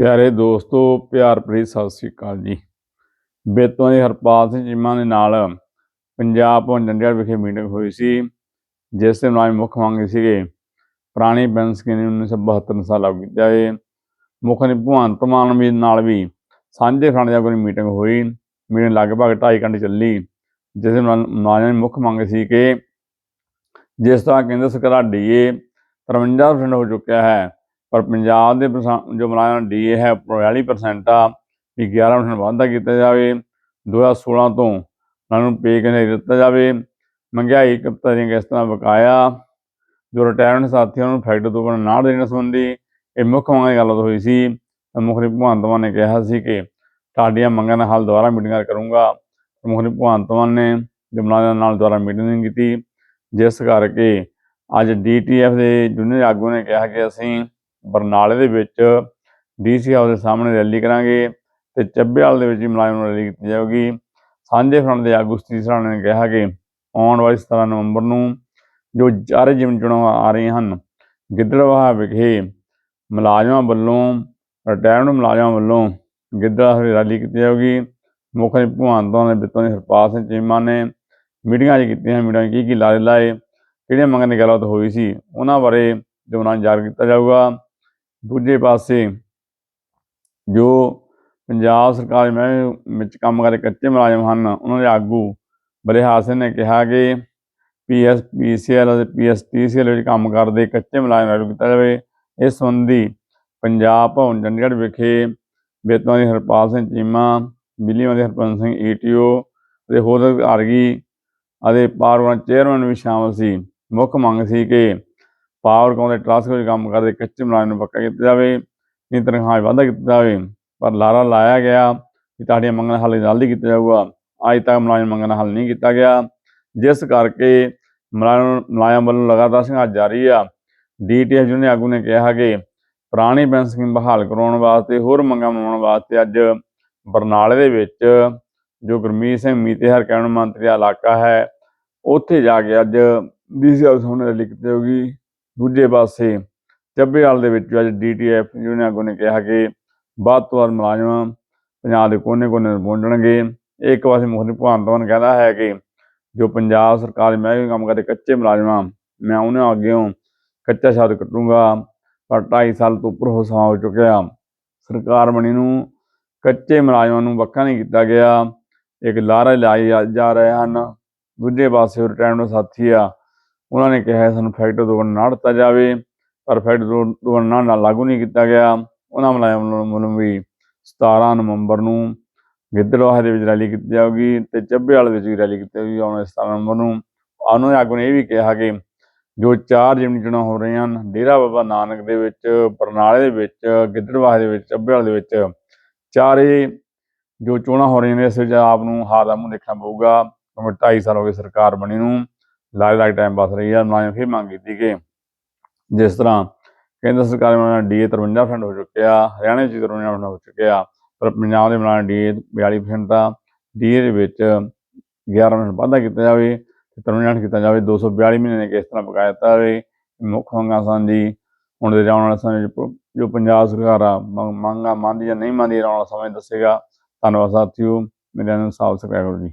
ਪਿਆਰੇ ਦੋਸਤੋ, ਪਿਆਰ ਭਰੀ ਸਤਿ ਸ੍ਰੀ ਅਕਾਲ ਜੀ। ਬੇਤੋਂ ਦੇ ਹਰਪਾਲ ਸਿੰਘ ਚੀਮਾ ਦੇ ਨਾਲ ਪੰਜਾਬ ਭਵਨ ਚੰਡੀਗੜ੍ਹ ਵਿਖੇ ਮੀਟਿੰਗ ਹੋਈ ਸੀ, ਜਿਸ ਦੇ ਨਾਲ ਮੁੱਖ ਮੰਗ ਸੀਗੇ ਪੁਰਾਣੀ ਪੈਨਸ਼ਨ ਸਕੀਮ 1972 ਨੂੰ ਸਾਲ ਲਾਗੂ ਕੀਤਾ ਜਾਵੇ ਮੁੱਖ ਨੇ ਭਗਵੰਤ ਮਾਨ ਵੀ ਨਾਲ ਵੀ ਸਾਂਝੇ ਫਰੰਟ ਦੀ ਕੋਈ ਮੀਟਿੰਗ ਹੋਈ। ਮੀਟਿੰਗ ਲਗਭਗ 2.5 ਘੰਟੇ ਚੱਲੀ, ਜਿਸ ਦੇ ਨਾਲ ਮੁਲਾਜ਼ਮਾਂ ਮੁੱਖ ਮੰਗ ਸੀ ਕਿ ਜਿਸ ਤਰ੍ਹਾਂ ਕੇਂਦਰ ਸਰਕਾਰ ਡੀਏ 53% ਹੋ ਚੁੱਕਿਆ ਹੈ ਪਰ ਪੰਜਾਬ ਦੇ ਪਰਸਾ- ਜੋ ਮੁਲਾਜ਼ਮ ਡੀਏ ਹੈ 42% ਆ, ਵੀ 11% ਵਾਧਾ ਕੀਤਾ ਜਾਵੇ। 2016 ਤੋਂ ਉਹਨਾਂ ਨੂੰ ਪੇ ਕਿਨੇ ਦਿੱਤਾ ਜਾਵੇ। ਮਹਿੰਗਾਈ ਕਪਤਾ ਦੀਆਂ ਕਿਸ਼ਤਾਂ ਬਕਾਇਆ। ਜੋ ਰਿਟਾਇਰਮੈਂਟ ਸਾਥੀਆਂ ਨੂੰ ਫੈਕਟਰ ਤੋਂ ਨਾ ਦੇਣ ਸੰਬੰਧੀ ਇਹ ਮੁੱਖ ਮੰਗਾਂ ਦੀ ਗੱਲਬਾਤ ਹੋਈ ਸੀ। ਤਾਂ ਮੁੱਖ ਭਗਵੰਤ ਮਾਨ ਨੇ ਕਿਹਾ ਸੀ ਕਿ ਤੁਹਾਡੀਆਂ ਮੰਗਾਂ ਦਾ ਹੱਲ ਦੁਬਾਰਾ ਮੀਟਿੰਗਾਂ ਕਰੂੰਗਾ। ਮੁਖਰੀ ਮੰਤਰੀ ਭਗਵੰਤ ਮਾਨ ਨੇ ਜੋ ਮੁਲਾਜ਼ਮਾਂ ਨਾਲ ਦੁਬਾਰਾ ਮੀਟਿੰਗ ਨਹੀਂ ਕੀਤੀ। ਜਿਸ ਕਰਕੇ ਅੱਜ ਡੀਟੀਐਫ ਦੇ ਜੂਨੀਅਰ ਆਗੂ ਨੇ ਕਿਹਾ ਕਿ ਅਸੀਂ ਬਰਨਾਲੇ ਦੇ ਵਿੱਚ ਡੀਸੀ ਹਾਊਸ ਦੇ ਸਾਹਮਣੇ ਰੈਲੀ ਕਰਾਂਗੇ ਤੇ ਚੱਬੇਵਾਲ ਦੇ ਵਿੱਚ ਵੀ ਮੁਲਾਜ਼ਮ ਰੈਲੀ ਕੀਤੀ ਜਾਊਗੀ। ਸਾਂਝੇ ਫਰੰਟ ਦੇ ਆਗੂ ਸਤੀਸ਼ ਰਾਣਾ ਨੇ ਕਿਹਾ ਕਿ ਆਉਣ ਵਾਲੀ 17 ਨਵੰਬਰ ਨੂੰ ਜੋ ਚਾਰੇ ਜਿਮਨ ਚੋਣਾਂ ਆ ਰਹੀਆਂ ਹਨ, ਗਿੱਦੜਵਾਹਾ ਵਿਖੇ ਮੁਲਾਜ਼ਮਾਂ ਵੱਲੋਂ, ਰਿਟਾਇਰਡ ਮੁਲਾਜ਼ਮਾਂ ਵੱਲੋਂ ਗਿੱਦੜਵਾਹਾ ਦੀ ਰੈਲੀ ਕੀਤੀ ਜਾਊਗੀ। ਮੁੱਖ ਮੰਤਰੀ ਭਗਵੰਤ ਦੇ ਬਿੱਤੋਂ ਦੇ ਹਰਪਾਲ ਸਿੰਘ ਚੀਮਾ ਨੇ ਮੀਟਿੰਗਾਂ 'ਚ ਕੀਤੀਆਂ ਮੀਟਿੰਗਾਂ 'ਚ ਕੀ ਕੀ ਲਾਰੇ ਲਾਏ, ਕਿਹੜੀਆਂ ਮੰਗਾਂ ਦੀ ਗੱਲਬਾਤ ਹੋਈ ਸੀ, ਉਹਨਾਂ ਬਾਰੇ ਜਮਨਾਨ ਜਾਰੀ ਕੀਤਾ ਜਾਊਗਾ। ਦੂਜੇ ਪਾਸੇ ਜੋ ਪੰਜਾਬ ਸਰਕਾਰ ਦੇ ਵਿੱਚ ਕੰਮ ਕਰਦੇ ਕੱਚੇ ਮੁਲਾਜ਼ਮ ਹਨ, ਉਹਨਾਂ ਦੇ ਆਗੂ ਬਲਿਹਾਰ ਸਿੰਘ ਨੇ ਕਿਹਾ ਕਿ ਪੀਐਸ ਪੀਸੀਐਲ ਅਤੇ ਪੀਐਸਟੀਸੀਐਲ ਵਿੱਚ ਕੰਮ ਕਰਦੇ ਕੱਚੇ ਮੁਲਾਜ਼ਮ ਲਾਗੂ ਕੀਤਾ ਜਾਵੇ। ਇਸ ਸੰਬੰਧੀ ਪੰਜਾਬ ਭਵਨ ਚੰਡੀਗੜ੍ਹ ਵਿਖੇ ਬੇਤਵਾਂ ਦੀ ਹਰਪਾਲ ਸਿੰਘ ਚੀਮਾ ਬਿੱਲੀਆਂ ਦੇ ਹਰਪੰਤ ਸਿੰਘ ਈਟੀਓ ਅਤੇ ਹੋਰ ਅਧਿਕਾਰੀ ਅਤੇ ਪਾਵਰ ਚੇਅਰਮੈਨ ਵੀ ਸ਼ਾਮਲ ਸੀ। ਮੁੱਖ ਮੰਗ ਸੀ ਕਿ ਪਾਵਰਕੌਮ ਦੇ ਟਰੱਸਟ ਵਿੱਚ ਕੰਮ ਕਰਦੇ, ਕੱਚੇ ਮਲਾਜਮ ਨੂੰ ਪੱਕਾ ਕੀਤਾ ਜਾਵੇ ਨਹੀਂ ਤਨਖਾਹ 'ਚ ਵਾਧਾ ਕੀਤਾ ਜਾਵੇ, ਪਰ ਲਾਰਾ ਲਾਇਆ ਗਿਆ ਕਿ ਤੁਹਾਡੀਆਂ ਮੰਗਾਂ ਹੱਲ ਜਲਦੀ ਕੀਤਾ ਜਾਊਗਾ। ਅੱਜ ਤੱਕ ਮੁਲਾਜ਼ਮ ਮੰਗਾਂ ਦਾ ਹੱਲ ਨਹੀਂ ਕੀਤਾ ਗਿਆ। ਜਿਸ ਕਰਕੇ ਮੁਲਾਜ਼ਮ ਮੁਲਾਜ਼ਮ ਵੱਲੋਂ ਲਗਾਤਾਰ ਸੰਘਰਸ਼ ਜਾਰੀ ਆ। ਡੀਟੀਐਫ ਜੁਨੇ ਆਗੂ ਨੇ ਕਿਹਾ ਕਿ ਪੁਰਾਣੀ ਪੈਨਸ਼ਨ ਸਕੀਮ ਬਹਾਲ ਕਰਾਉਣ ਵਾਸਤੇ, ਹੋਰ ਮੰਗਾਂ ਮਨਾਉਣ ਵਾਸਤੇ ਅੱਜ ਬਰਨਾਲੇ ਦੇ ਵਿੱਚ ਜੋ ਗੁਰਮੀਤ ਸਿੰਘ ਮੀਤੇਹਰ ਕੈਬਨਿਟ ਮੰਤਰੀ ਦਾ ਇਲਾਕਾ ਹੈ, ਉੱਥੇ ਜਾ ਕੇ ਅੱਜ ਡੀਸੀ ਹਾਊਸ ਸਾਹਮਣੇ ਰੈਲੀ ਕੀਤੀ ਜਾਊਗੀ ਦੂਜੇ ਪਾਸੇ ਚੱਬੇਵਾਲ ਦੇ ਵਿੱਚ ਅੱਜ ਡੀਟੀਐਫ ਯੂਨੀਅਨ ਆਗੂ ਨੇ ਕਿਹਾ ਕਿ ਵੱਧ ਤੋਂ ਵੱਧ ਮੁਲਾਜ਼ਮ ਪੰਜਾਬ ਦੇ ਕੋਨੇ-ਕੋਨੇ ਪਹੁੰਚਣਗੇ। ਇੱਕ ਪਾਸੇ ਮੁੱਖ ਮੰਤਰੀ ਭਗਵੰਤ ਮਾਨ ਕਹਿੰਦਾ ਹੈ ਕਿ ਜੋ ਪੰਜਾਬ ਸਰਕਾਰ ਦੇ ਮਹਿਕਮੇ ਕੰਮ ਕਰਦੇ ਕੱਚੇ ਮੁਲਾਜ਼ਮਾਂ, ਮੈਂ ਉਹਨਾਂ ਅੱਗੇੋਂ ਕੱਚਾ ਸ਼ਬਦ ਕੱਟੂੰਗਾ, ਪਰ 2.5 ਸਾਲ ਤੋਂ ਉੱਪਰ ਹੋ ਸਮਾਂ ਹੋ ਚੁੱਕਿਆ। ਸਰਕਾਰ ਬਣੀ ਨੂੰ ਕੱਚੇ ਮੁਲਾਜ਼ਮਾਂ ਨੂੰ ਵੱਖਾ ਨਹੀਂ ਕੀਤਾ ਗਿਆ। ਇੱਕ ਲਾਰਾ ਲਾਈ ਜਾ- ਜਾ ਰਹੇ ਹਨ। ਦੂਜੇ ਪਾਸੇ ਰਿਟਾਇਰਮੈਂਟ ਸਾਥੀ ਆ ਉਹਨਾਂ ਨੇ ਕਿਹਾ ਸਾਨੂੰ ਫੈਕਟਰੀ ਤੋਂ ਨਾ ਦਿੱਤਾ ਜਾਵੇ, ਪਰ ਫੈਕਟਰੀ ਤੋਂ ਤੋਂ ਨਾ ਨਾ ਲਾਗੂ ਨਹੀਂ ਕੀਤਾ ਗਿਆ। ਉਹਨਾਂ ਮੁਲਾਜ਼ਮਾਂ ਵੱਲੋਂ ਵੀ 17 ਨਵੰਬਰ ਨੂੰ ਗਿੱਦੜਵਾਹਾ ਦੇ ਵਿੱਚ ਰੈਲੀ ਕੀਤੀ ਜਾਊਗੀ ਤੇ ਚੱਬੇਵਾਲ ਵਿੱਚ ਵੀ ਰੈਲੀ ਕੀਤੀ ਜਾਊਗੀ ਆਉਣ ਵਾਲੇ 17 ਨਵੰਬਰ ਨੂੰ। ਉਹਨਾਂ ਨੇ ਆਗੂ ਨੇ ਇਹ ਵੀ ਕਿਹਾ ਕਿ ਜੋ ਚਾਰ ਜਿਮਨੀ ਚੋਣਾਂ ਹੋ ਰਹੀਆਂ ਹਨ, ਡੇਰਾ ਬਾਬਾ ਨਾਨਕ ਦੇ ਵਿੱਚ, ਬਰਨਾਲੇ ਦੇ ਵਿੱਚ, ਗਿੱਦੜਵਾਹਾ ਦੇ ਵਿੱਚ ਚੱਬੇ ਵਾਲੇ ਦੇ ਵਿੱਚ, ਚਾਰੇ ਜੋ ਚੋਣਾਂ ਹੋ ਰਹੀਆਂ ਨੇ, ਇਸ ਵਿੱਚ ਆਪ ਨੂੰ ਹਾਰ ਦਾ ਮੂੰਹ ਦੇਖਣਾ ਪਊਗਾ। ਕਿਉਂਕਿ 2.5 ਸਾਲ ਹੋ ਗਏ ਸਰਕਾਰ ਬਣੀ ਨੂੰ। ਲਾਗ ਲਾਗ ਟਾਈਮ ਬਸ ਰਹੀ ਹੈ ਮੈਂ ਫਿਰ ਮੰਗ ਕੀਤੀ ਕਿ ਜਿਸ ਤਰ੍ਹਾਂ ਕੇਂਦਰ ਸਰਕਾਰ ਦੇ ਡੀਏ 53% ਹੋ ਚੁੱਕਿਆ, ਹਰਿਆਣਾ ਵਿੱਚ 53% ਹੋ ਚੁੱਕਿਆ, ਪਰ ਪੰਜਾਬ ਦੇ ਨਾਲ ਡੀਏ 42% ਆ ਡੀਏ ਦੇ ਵਿੱਚ 11% ਵਾਧਾ ਕੀਤਾ ਜਾਵੇ ਤੇ 53% ਕੀਤਾ ਜਾਵੇ 242 ਮਹੀਨੇ ਨੇ ਕਿਸ ਤਰ੍ਹਾਂ ਬਕਾਇਆ ਦਿੱਤਾ ਜਾਵੇ ਮੁੱਖ ਮੰਗਾਂ ਸਨ ਜੀ। ਹੁਣ ਦੇ ਆਉਣ ਵਾਲੇ ਸਮੇਂ 'ਚ ਜੋ ਪੰਜਾਬ ਸਰਕਾਰ ਆ ਮੰਗ- ਮੰਗਾਂ ਮੰਨਦੀ ਜਾਂ ਨਹੀਂ ਮੰਨਦੀ, ਆਉਣ ਵਾਲਾ ਸਮਾਂ ਦੱਸੇਗਾ। ਧੰਨਵਾਦ ਸਾਥੀਓ, ਮੇਰੇ ਨਾਲ ਸਾਫ਼ ਸਬਸਕ੍ਰਾਈਬ ਕਰੋ ਜੀ।